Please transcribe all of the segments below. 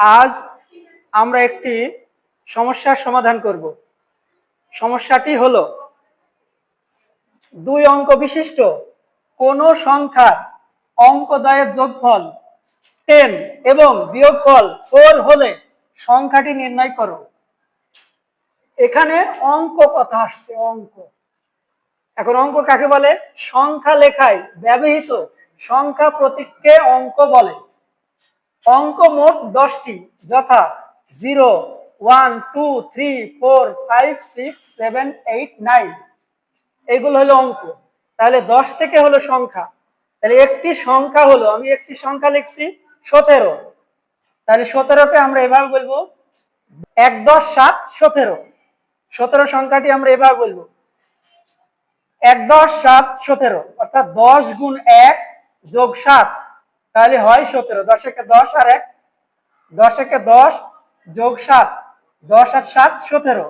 আজ আমরা একটি সমস্যার সমাধান করব। সমস্যাটি হলো, দুই অঙ্ক বিশিষ্ট, কোন সংখ্যার অঙ্কদয়ের যোগফল টেন এবং বিয়োগফল ফোর হলে সংখ্যাটি নির্ণয় করো। এখানে অঙ্ক কথা আসছে, অঙ্ক। এখন অঙ্ক কাকে বলে? সংখ্যা লেখায় ব্যবহৃত সংখ্যা প্রতীককে অঙ্ক বলে। অঙ্ক মোট দশটি, যথা zero, one, two, three, four, five, six, seven, eight, nine. এগুলো হলো অঙ্ক। তাহলে দশ থেকে হলো সংখ্যা। তাহলে একটি সংখ্যা হলো, আমি একটি সংখ্যা লিখছি, সতেরো। তাহলে সতেরোকে আমরা এভাবে বলব, এক, দশ, সাত, সতেরো। সতেরো সংখ্যাটি আমরা এভাবে বলব। এক, দশ, সাত, সতেরো, অর্থাৎ দশ গুণ এক যোগ সাত। তাহলে হয় সতেরো, দশ একে দশ আর এক, দশ একে দশ যোগ সাত, দশ আর সাত সতেরো।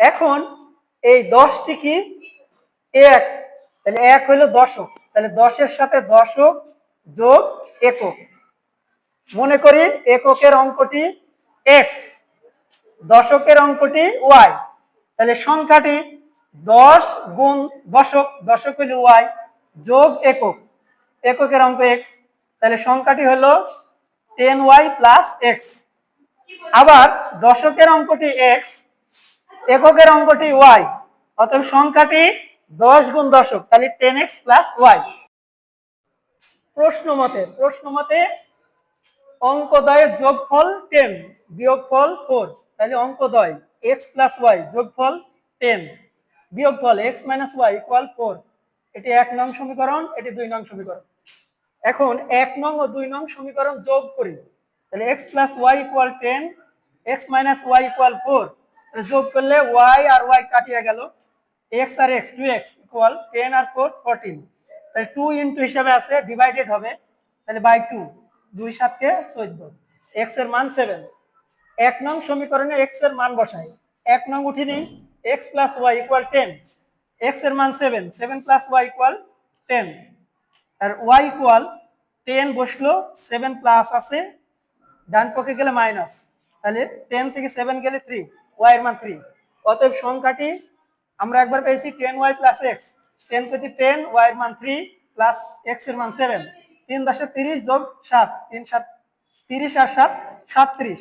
এখন এই দশটি কি? এক। তাহলে এক হইল দশক, তাহলে দশের সাথে দশক যোগ একক। মনে করি এককের অঙ্কটি এক্স, দশকের অঙ্কটি ওয়াই। তাহলে সংখ্যাটি দশ গুণ দশক দশক হইল ওয়াই যোগ একক। এককের অঙ্ক এক্স। তাহলে সংখ্যাটি হলো টেন ওয়াই প্লাস এক্স আবার দশকের অঙ্কটি এক্স এককের অঙ্কটি ওয়াই অতএব সংখ্যাটি দশ গুণ দশক, তাহলে টেন এক্স প্লাস ওয়াই প্রশ্ন মতে প্রশ্ন মতে অঙ্কদয়ের যোগফল টেন বিয়োগফল ফোর তাহলে অঙ্কদয় এক্স প্লাস ওয়াই যোগফল টেন বিয়োগফল X minus Y equal four এটি এক নং সমীকরণ, এটি দুই নং সমীকরণ। এখন এক নং ও দুই নং সমীকরণ যোগ করি। তাহলে X plus Y equal ten X minus Y equal four যোগ করলে ওয়াই আর ওয়াই কাটিয়ে গেল। এক্স আর X two X equal ten আর ফোর ফোরটিন তাহলে টু ইন্টু হিসাবে আছে ডিভাইডেড হবে, তাহলে বাই টু দুই সাতকে চোদ্দ। এক্সের মান সেভেন এক নং সমীকরণে এক্সের মান বসাই। এক নং উঠি নেই X plus Y equal ten এক্সের মান seven seven plus Y equal ten আর ওয়াই ইকুয়াল টেন বসল সেভেন প্লাস আছে, ডান পক্ষে গেলে মাইনাস তাহলে টেন থেকে সেভেন গেলে থ্রি ওয়াই এর মান থ্রি অতএব সংখ্যাটি আমরা একবার পেয়েছি ten Y plus X ten প্রতি টেন ওয়াই এর মান থ্রি প্লাস এক্সের মান সেভেন তিন দশে তিরিশ যোগ সাত, তিন সাত, তিরিশ আর সাত, সাতত্রিশ।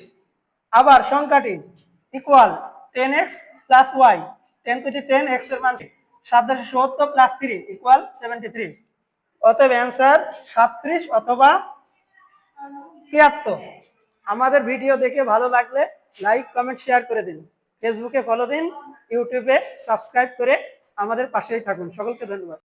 আবার সংখ্যাটি equal ten X plus Y ten প্রতি টেন এক্সের মান সাত দশে সত্তর plus three equal seventy three অতএব অ্যান্সার সাত্রিশ অথবা তিয়াত্তর। আমাদের ভিডিও দেখে ভালো লাগলে লাইক কমেন্ট শেয়ার করে দিন। ফেসবুকে ফলো দিন ইউটিউবে সাবস্ক্রাইব করে আমাদের পাশেই থাকুন। সকলকে ধন্যবাদ।